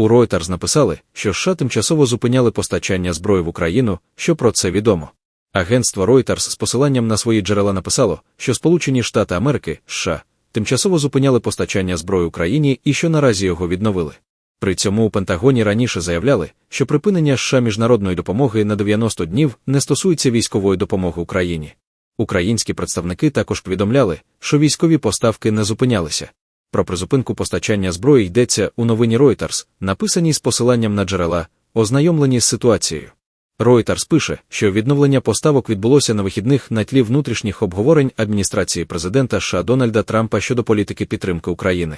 У Reuters написали, що США тимчасово зупиняли постачання зброї в Україну, що про це відомо. Агентство Reuters з посиланням на свої джерела написало, що Сполучені Штати Америки США тимчасово зупиняли постачання зброї Україні і що наразі його відновили. При цьому у Пентагоні раніше заявляли, що припинення США міжнародної допомоги на 90 днів не стосується військової допомоги Україні. Українські представники також повідомляли, що військові поставки не зупинялися. Про призупинку постачання зброї йдеться у новині Reuters, написаній з посиланням на джерела, ознайомлені з ситуацією. Reuters пише, що відновлення поставок відбулося на вихідних на тлі внутрішніх обговорень адміністрації президента США Дональда Трампа щодо політики підтримки України.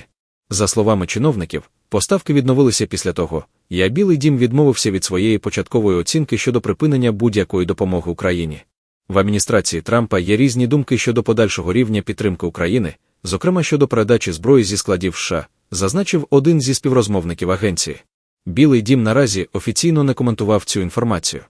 За словами чиновників, поставки відновилися після того, як Білий дім відмовився від своєї початкової оцінки щодо припинення будь-якої допомоги Україні. В адміністрації Трампа є різні думки щодо подальшого рівня підтримки України, зокрема щодо передачі зброї зі складів США, зазначив один зі співрозмовників агенції. Білий дім наразі офіційно не коментував цю інформацію.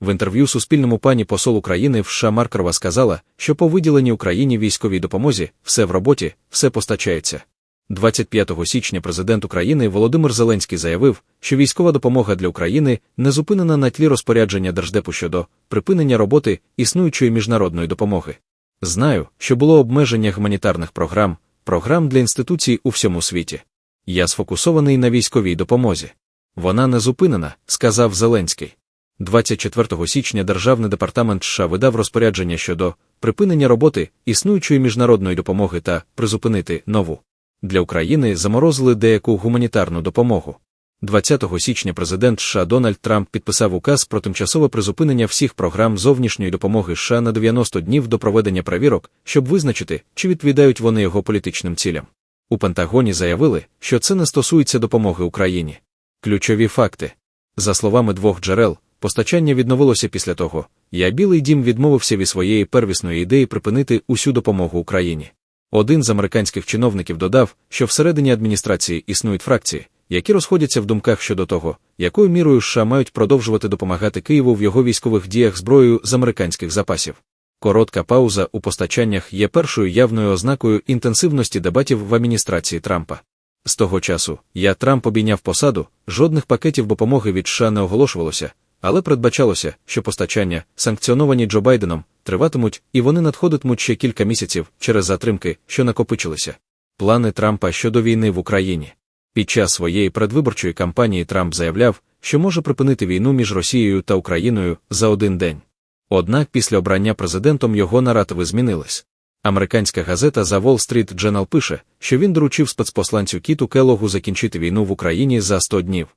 В інтерв'ю Суспільному пані посол України США Маркарова сказала, що по виділенні Україні військовій допомозі все в роботі, все постачається. 25 січня президент України Володимир Зеленський заявив, що військова допомога для України не зупинена на тлі розпорядження Держдепу щодо припинення роботи існуючої міжнародної допомоги. Знаю, що було обмеження гуманітарних програм, програм для інституцій у всьому світі. Я сфокусований на військовій допомозі. Вона не зупинена, сказав Зеленський. 24 січня Державний департамент США видав розпорядження щодо припинення роботи існуючої міжнародної допомоги та призупинити нову. Для України заморозили деяку гуманітарну допомогу. 20 січня президент США Дональд Трамп підписав указ про тимчасове призупинення всіх програм зовнішньої допомоги США на 90 днів до проведення перевірок, щоб визначити, чи відповідають вони його політичним цілям. У Пентагоні заявили, що це не стосується допомоги Україні. Ключові факти. За словами двох джерел, постачання відновилося після того, як Білий дім відмовився від своєї первісної ідеї припинити усю допомогу Україні. Один з американських чиновників додав, що всередині адміністрації існують фракції, які розходяться в думках щодо того, якою мірою США мають продовжувати допомагати Києву в його військових діях зброєю з американських запасів. Коротка пауза у постачаннях є першою явною ознакою інтенсивності дебатів в адміністрації Трампа. З того часу, я Трамп обійняв посаду, жодних пакетів допомоги від США не оголошувалося, але передбачалося, що постачання, санкціоновані Джо Байденом, триватимуть, і вони надходитимуть ще кілька місяців через затримки, що накопичилися. Плани Трампа щодо війни в Україні. Під час своєї предвиборчої кампанії Трамп заявляв, що може припинити війну між Росією та Україною за один день. Однак після обрання президентом його наративи змінились. Американська газета The Wall Street Journal пише, що він доручив спецпосланцю Кіту Келогу закінчити війну в Україні за 100 днів.